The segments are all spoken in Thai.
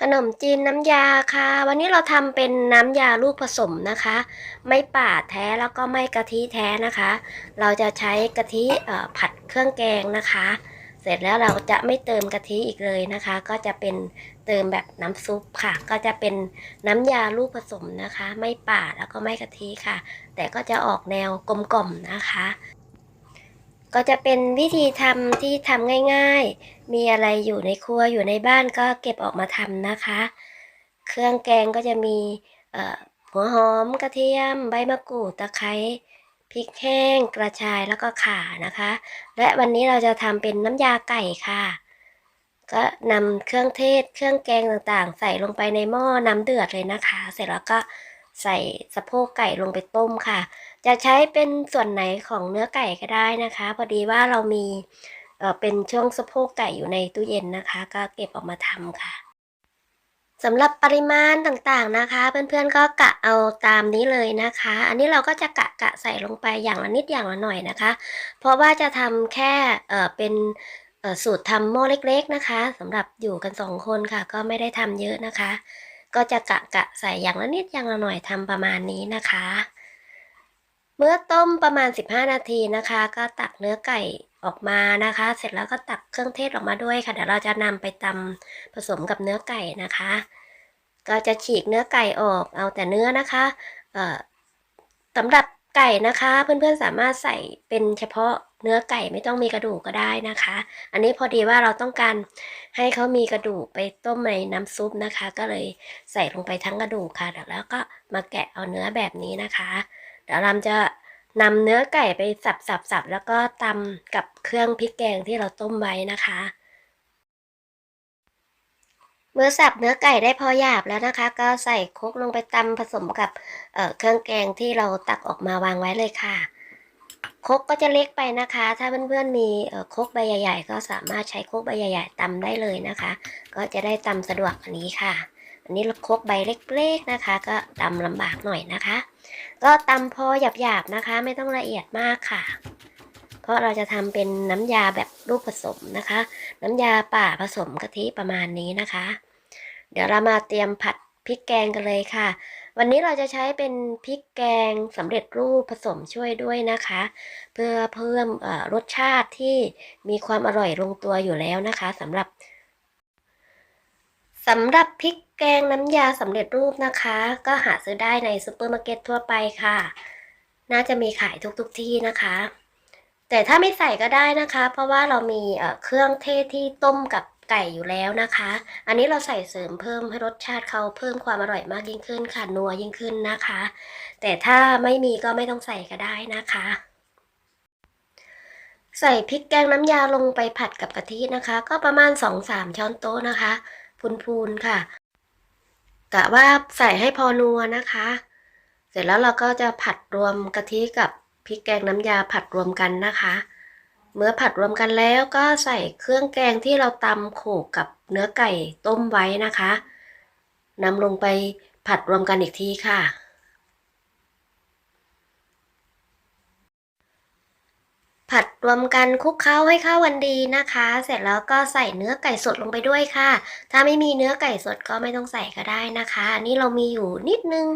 ขนมจีนน้ำยาค่ะ วันนี้เราทำเป็นน้ำยาลูกผสมนะคะ ไม่ป่าแท้แล้วก็ไม่กะทิแท้นะคะ เราจะใช้กะทิผัดเครื่องแกงนะคะ เสร็จแล้วเราจะไม่เติมกะทิอีกเลยนะคะ ก็จะเป็นเติมแบบน้ำซุปค่ะ ก็จะเป็นน้ำยาลูกผสมนะคะ ไม่ป่าแล้วก็ไม่กะทิค่ะ แต่ก็จะออกแนวกลมกล่อมนะคะ ก็จะเป็นวิธีทำที่ทำง่าย ๆ มีอะไรอยู่ในครัวอยู่ในบ้านก็เก็บออกมาทำนะคะ เครื่องแกงก็จะมีหัวหอมกระเทียม ใบมะกรูดตะไคร้พริกแห้งกระชายแล้วก็ข่านะคะ และวันนี้เราจะทำเป็นน้ำยาไก่ค่ะ ก็นำเครื่องเทศ เครื่องแกงต่างๆ ใส่ลงไปในหม้อน้ำเดือดเลยนะคะ เสร็จแล้วก็ใส่สะโพกไก่ลงไปต้มค่ะ จะใช้เป็นส่วนไหนของเนื้อไก่ก็ได้นะคะ พอดีว่าเรามี เป็นช่วงสะโพกไก่อยู่ในตู้เย็นนะคะ ก็เก็บออกมาทำค่ะสำหรับปริมาณต่างๆนะคะ เพื่อนๆก็กะเอาตามนี้เลยนะคะ อันนี้เราก็จะกะกะใส่ลงไปอย่างละนิดอย่างละหน่อยนะคะ เพราะว่าจะทำแค่เออเป็นเออสูตรทำหม้อเล็ก ๆนะคะสำหรับอยู่กันสองคนค่ะ ก็ไม่ได้ทำเยอะนะคะ ก็จะกะกะใส่อย่างละนิดอย่างละหน่อยทำประมาณนี้นะคะ เมื่อต้มประมาณ 15 นาทีนะคะ ก็ตักเนื้อไก่ ออกมานะคะ เสร็จแล้วก็ตักเครื่องเทศออกมาด้วยค่ะ เดี๋ยวเราจะนำไปตำผสมกับเนื้อไก่นะคะ ก็จะฉีกเนื้อไก่ออกเอาแต่เนื้อนะคะเอ่อสำหรับไก่นะคะ เพื่อนๆสามารถใส่เป็นเฉพาะเนื้อไก่ไม่ต้องมีกระดูกก็ได้นะคะ อันนี้พอดีว่าเราต้องการให้เขามีกระดูกไปต้มในน้ำซุปนะคะ ก็เลยใส่ลงไปทั้งกระดูกค่ะเดี๋ยวแล้วก็มาแกะเอาเนื้อแบบนี้นะคะ เดี๋ยวเราจะ นำเนื้อไก่ไปสับสับสับแล้วก็ตำกับเครื่องพริกแกงที่เราต้มไว้นะคะ เมื่อสับเนื้อไก่ได้พอหยาบแล้วนะคะ ก็ใส่คกลงไปตำผสมกับเเครื่องแกงที่เราตักออกมาวางไว้เลยค่ะคกก็จะเล็กไปนะคะ ถ้าเพื่อนๆมีคกใบใหญ่ ๆ ก็สามารถใช้คกใบใหญ่ ๆตำได้เลยนะคะ ก็จะได้ตำสะดวกอันนี้ค่ะ นี้เราคกใบเล็กๆนะคะ ก็ตำลำบากหน่อยนะคะ ก็ตำพอหยาบๆนะคะ ไม่ต้องละเอียดมากค่ะ เพราะเราจะทำเป็นน้ำยาแบบลูกผสมนะคะ น้ำยาป่าผสมกะทิประมาณนี้นะคะ เดี๋ยวเรามาเตรียมผัดพริกแกงกันเลยค่ะ วันนี้เราจะใช้เป็นพริกแกงสำเร็จรูปผสมช่วยด้วยนะคะ เพื่อเพิ่มรสชาติที่มีความอร่อยลงตัวอยู่แล้วนะคะสำหรับ สำหรับพริกแกงน้ำยาสำเร็จรูปนะคะ ก็หาซื้อได้ในซูเปอร์มาร์เก็ตทั่วไปค่ะ น่าจะมีขายทุกๆที่นะคะ แต่ถ้าไม่ใส่ก็ได้นะคะ เพราะว่าเรามีเอ่อเครื่องเทศที่ต้มกับไก่อยู่แล้วนะคะ อันนี้เราใส่เสริมเพิ่มให้รสชาติเขาเพิ่มความอร่อยมากยิ่งขึ้นค่ะนัวยิ่งขึ้นนะคะ แต่ถ้าไม่มีก็ไม่ต้องใส่ก็ได้นะคะ ใส่พริกแกงน้ำยาลงไปผัดกับกะทินะคะ ก็ประมาณ 2-3 ช้อนโต๊ะนะคะ พูนๆค่ะ กะว่าใส่ให้พอนัวนะคะ เสร็จแล้วเราก็จะผัดรวมกะทิกับพริกแกงน้ำยาผัดรวมกันนะคะ เมื่อผัดรวมกันแล้วก็ใส่เครื่องแกงที่เราตำโขกกับเนื้อไก่ต้มไว้นะคะนำลงไปผัดรวมกันอีกทีค่ะ ผัดรวมกันคลุกเคล้าให้เข้ากันดีนะคะ เสร็จแล้วก็ใส่เนื้อไก่สดลงไปด้วยค่ะ ถ้าไม่มีเนื้อไก่สดก็ไม่ต้องใส่ก็ได้นะคะ อันนี้เรามีอยู่นิดนึง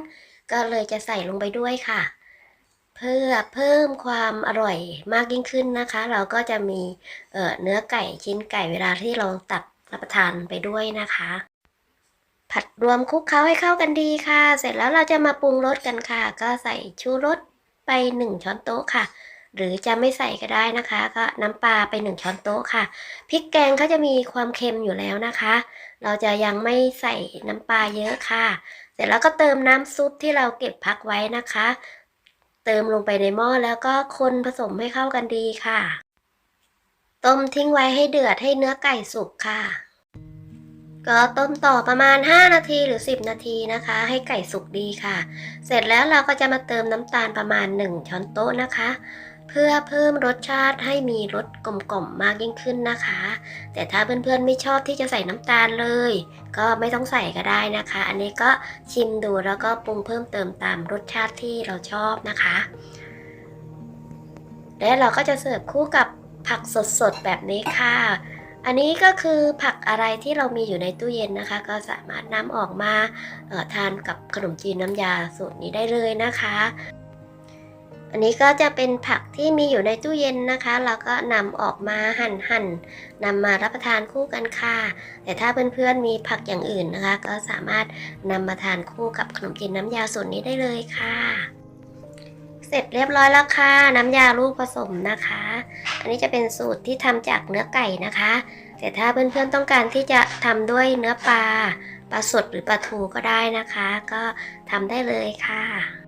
ก็เลยจะใส่ลงไปด้วยค่ะ เพื่อเพิ่มความอร่อยมากยิ่งขึ้นนะคะ เราก็จะมีเอ่อเนื้อไก่ชิ้นไก่เวลาที่เราตักรับประทานไปด้วยนะคะผัดรวมคลุกเคล้าให้เข้ากันดีค่ะ เสร็จแล้วเราจะมาปรุงรสกันค่ะ ก็ใส่ชูรสไปหนึ่งช้อนโต๊ะค่ะ หรือจะไม่ใส่ก็ได้นะคะ ก็น้ำปลาไปหนึ่งช้อนโต๊ะค่ะพริกแกงเขาจะมีความเค็มอยู่แล้วนะคะ เราจะยังไม่ใส่น้ำปลาเยอะค่ะ เสร็จแล้วก็เติมน้ำซุปที่เราเก็บพักไว้นะคะ เติมลงไปในหม้อแล้วก็คนผสมให้เข้ากันดีค่ะ ต้มทิ้งไว้ให้เดือดให้เนื้อไก่สุกค่ะ ก็ต้มต่อประมาณ 5 นาทีหรือ 10 นาทีนะคะ ให้ไก่สุกดีค่ะ เสร็จแล้วเราก็จะมาเติมน้ำตาลประมาณ 1 ช้อนโต๊ะนะคะ เพื่อเพิ่มรสชาติให้มีรสกลมๆมมากยิ่งขึ้นนะคะ แต่ถ้าเพื่อนๆไม่ชอบที่จะใส่น้ำตาลเลย ก็ไม่ต้องใส่ก็ได้นะคะ อันนี้ก็ชิมดูแล้วก็ปรุงเพิ่มเติมตามรสชาติที่เราชอบนะคะ และเราก็จะเสิร์ฟคู่กับผักสดๆแบบนี้ค่ะ อันนี้ก็คือผักอะไรที่เรามีอยู่ในตู้เย็นนะคะ ก็สามารถนำออกมาออทานกับขนมจีนน้ำยาสูตรนี้ได้เลยนะคะ อันนี้ก็จะเป็นผักที่มีอยู่ในตู้เย็นนะคะ เราก็นำออกมาหั่นหั่นนำมารับประทานคู่กันค่ะ แต่ถ้าเพื่อนๆมีผักอย่างอื่นนะคะ ก็สามารถนำมาทานคู่กับขนมจีนน้ำยาสูตรนี้ได้เลยค่ะ เสร็จเรียบร้อยแล้วค่ะ น้ำยาลูกผสมนะคะ อันนี้จะเป็นสูตรที่ทำจากเนื้อไก่นะคะ แต่ถ้าเพื่อนๆต้องการที่จะทำด้วยเนื้อปลาปลาสดหรือปลาทูก็ได้นะคะ ก็ทำได้เลยค่ะ